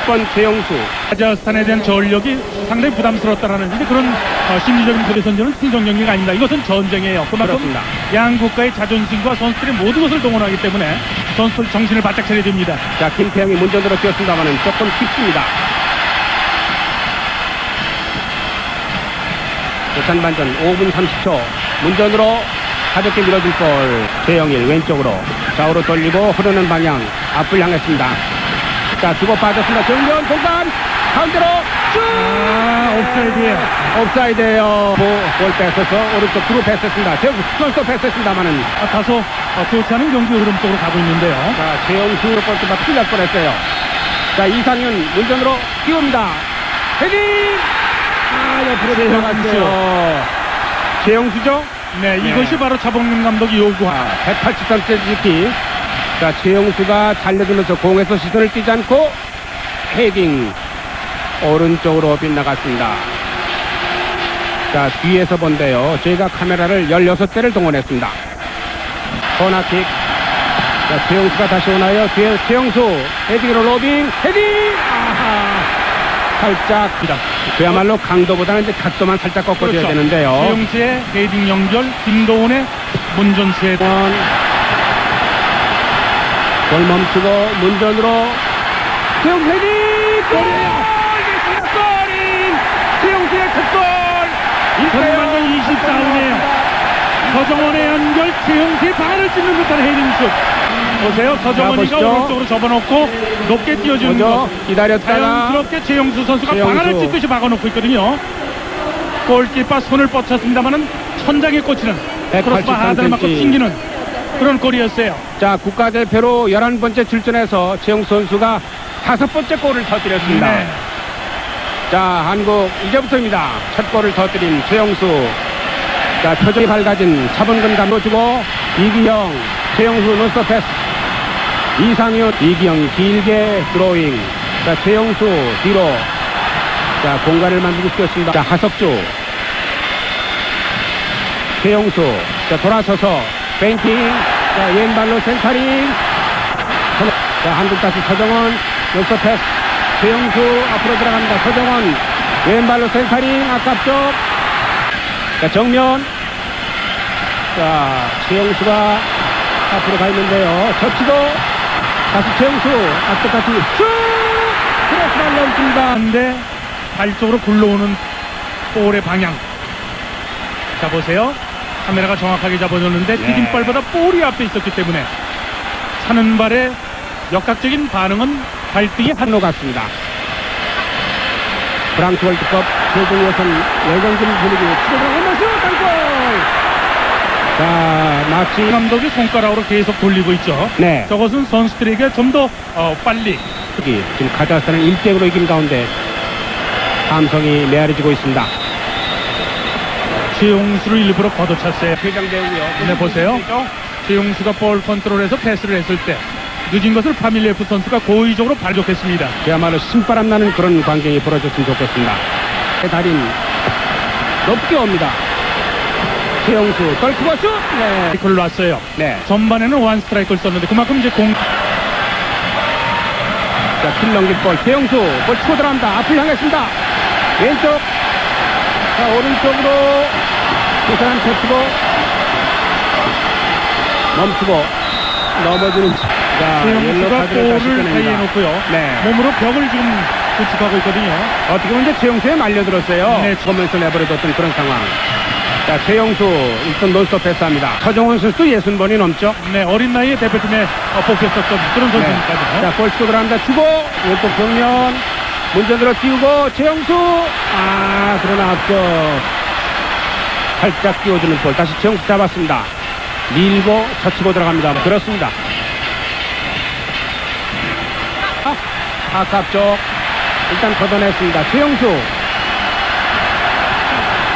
6번 최영수. 카자흐스탄에 대한 전력이 상당히 부담스럽다라는 근데 그런 어, 심리적인 소리 선전은 승전 경기가 아닙니다. 이것은 전쟁이에요. 그만큼 그렇습니다. 양 국가의 자존심과 선수들의 모든 것을 동원하기 때문에 선수들 정신을 바짝 차려야 됩니다. 자, 김태형이 문전으로 뛰었습니다만은 조금 깊습니다. 부산 반전 5분 30초. 문전으로 가볍게 밀어줄 볼. 최영일 왼쪽으로 좌우로 돌리고 흐르는 방향 앞을 향했습니다. 자, 주고 빠졌습니다. 정면 공간 가운데로 쭉! 아, 옵사이드예요. 옵사이드에요. 보- 볼 뺏어서 오른쪽 뒤로 패스했습니다. 최영수 선수 패스했습니다만은 아, 다소 어, 좋지 않은 경기 흐름 쪽으로 가고 있는데요. 자, 최영수 골키퍼 큰일 날 뻔했어요. 자, 이상윤 문전으로 띄웁니다. 헤딩! 아, 옆으로 내려갔어요. 최영수죠? 네, 네. 이것이 바로 자봉민 감독이 요구한 180cm 지키. 자, 최영수가 달려들면서 공에서 시선을 띄지 않고 헤딩. 오른쪽으로 빗나갔습니다. 자, 뒤에서 본데요. 저희가 카메라를 16대를 동원했습니다. 코나킥. 자, 최영수가 다시 오나요? 뒤에 최영수. 헤딩으로 로빙. 헤딩! 아하. 살짝. 그야말로 강도보다는 이제 각도만 살짝 꺾어줘야 되는데요. 최용수의 헤딩 연결, 김도훈의 문전수의 원. 골 멈추고 문전으로 최용 헤딩 골이에요. 골인 최용수의 첫골. 전반전 24분이에요. 서정원의 연결, 최용수의 방안을 찢는 듯한 헤딩슛. 보세요, 서정원이가. 오른쪽으로 접어놓고 높게 먼저 것. 기다렸다가 자연스럽게 최용수 선수가 최용수. 방안을 찢듯이 막아놓고 있거든요. 골키퍼 손을 뻗쳤습니다만은 천장에 꽂히는 183 크로스바 하단을 맞고. 튕기는 그런 골이었어요. 자 국가대표로 11번째 출전해서 최용수 선수가 다섯 번째 골을 터뜨렸습니다. 네. 자 한국 이제부터입니다. 첫 골을 터뜨린 최영수. 자 표정이 밝아진 차범근 감독 주고 이기영, 최영수 논스톱 패스. 이상윤, 이기영이 길게 드로잉. 자 최영수 뒤로. 자 공간을 만들고 시켰습니다. 자 하석주. 최영수. 자 돌아서서 페인팅. 자 왼발로 센터링. 자 한국 다시 서정원 논스톱 패스. 최영수 앞으로 들어갑니다. 서정원 왼발로 센터링 아깝죠. 자 정면 자 최영수가 앞으로 가 있는데요. 접치고 다시 최영수 앞쪽까지 쭉 크로스를 넘습니다. 한데 발 쪽으로 굴러오는 볼의 방향. 자 보세요. 카메라가 정확하게 잡아줬는데 네. 디딤발보다 볼이 앞에 있었기 때문에 차는 발의 역학적인 반응은 발등이 한 한로 같습니다. 프랑스 월드컵 최종 예선 열경기 분위기 치고들어가면서 땅골 자 마치 감독이 손가락으로 계속 돌리고 있죠. 네 저것은 선수들에게 좀더 어, 빨리 지금 카자흐스탄을 1대0으로 이긴 가운데 함성이 메아리지고 있습니다. 최용수를 일부러 걷어찼어요. 퇴장되고요. 네, 보세요. 최용수가 볼 컨트롤해서 패스를 했을 때 늦은 것을 파밀리에프 선수가 고의적으로 발족했습니다. 그야말로 신바람 나는 그런 광경이 벌어졌으면 좋겠습니다. 달인 높게 옵니다. 최영수 떨크고 슛! 네. 이걸 놨어요. 네. 전반에는 원 스트라이크를 썼는데 그만큼 이제 공 자, 킬 넘긴 볼. 최영수 볼 치고 들어갑니다. 앞을 향했습니다. 왼쪽. 자, 오른쪽으로 부산 터치고 멈추고 넘어지는 자, 옐로 최용수가 카드를 다시 꺼냅니다. 놓고요. 네. 몸으로 벽을 지금 구축하고 있거든요. 어떻게 보면 이제 최영수에 말려들었어요. 네. 보면서 내버려뒀던 그런 상황. 자, 최영수 일단 논스톱 패스합니다. 서정원 선수도 60번이 넘죠. 네, 어린 나이에 대표팀에 어, 뽑혔었던 그런 네. 선수니까요. 자, 골 치고 들어갑니다. 주고 왼쪽 정면 문전으로 띄우고 최영수 아 그러나 앞쪽 살짝 띄워주는 볼 다시 최영수 잡았습니다. 밀고 젖히고 들어갑니다. 그렇습니다. 아, 아깝죠. 일단 걷어냈습니다. 최영수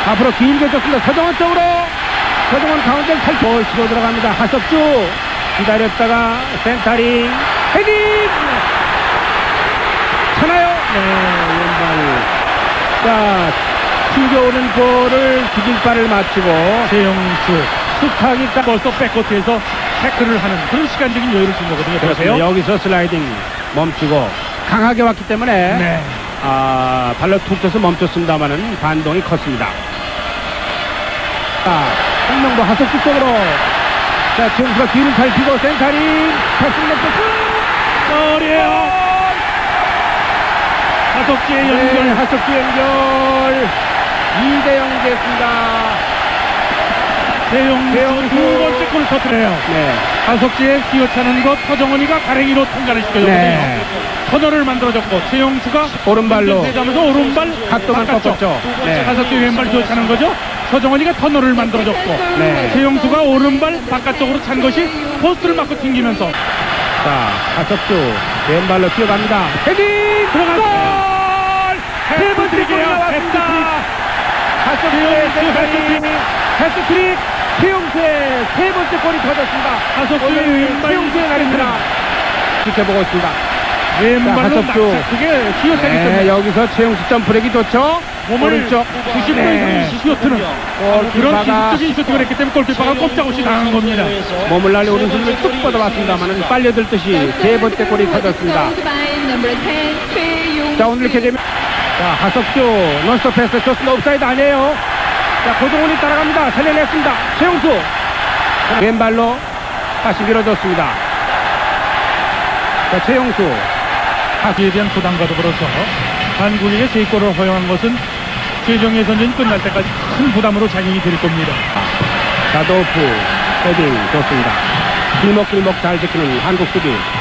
앞으로 길게 줬습니다. 서정원 쪽으로 서정원 가운데를 살볼 치고 들어갑니다. 하석주 기다렸다가 센터링 헤딩 차나요? 네 왼발 자 튕겨오는 볼을 디딤발을 맞추고 최용수 스탁이 딱 벌써 백코트에서 태클을 하는 그런 시간적인 여유를 준 거거든요. 보세요. 여기서 슬라이딩 멈추고 강하게 왔기 때문에 네. 아, 발로 툭 쳐서 멈췄습니다만은 반동이 컸습니다. 자, 홍명보 하석주 쪽으로 자, 최영수가 뒤를 살피고 센터링 패스를 냈고 골이에요. 하석지의 네, 연결. 하석주 연결 2대0 됐습니다. 최용수. 두 번째 골을 터뜨려요. 네. 하석지의 기어차는 것 허정원이가 가랭이로 통과를 시켜줬거든요. 네. 터널을 만들어줬고 최용수가 오른발로 세자면서 오른발 각도만 바깥쪽. 꺾었죠. 네. 하석지 왼발 기어차는 거죠. 서정원이가 터널을 만들어줬고 네. 최용수가 오른발 바깥쪽으로 찬 것이 포스트를 맞고 튕기면서 자, 하석주 왼발로 뛰어갑니다. 헤딩 들어갔어요. 세 번째 골이 나왔습니다. 센터링 헤스트트릭 최용수의 세 번째 골이 터졌습니다. 오늘 최용수의 날입니다. 지켜보고 있습니다. 왼발로 크게 기어차기 네, 여기서 최용수 점프력이 좋죠. 몸을 오른쪽 90도 네. 이상 시어트는 그런 기술적인 슈팅을 했기 때문에 골키퍼가 꼼짝없이 당한 겁니다. 몸을 날려 오른손을 뚝 뻗어봤습니다만 빨려들듯이 세 번째 골이 터졌습니다. 자 오늘 이렇게 되면 자 하석주 논스톱 패스 좋습니다. 옵사이드 아니에요. 자 고동훈이 따라갑니다. 살려냈습니다. 최용수. 왼발로 다시 밀어줬습니다. 자 최용수. 하기에 대한 부담과 더불어서 한국에게 세 골을 허용한 것은 최종 예선전 끝날 때까지 큰 부담으로 작용이 될 겁니다. 자도프 헤딩 좋습니다. 길목길목 잘 지키는 한국 수비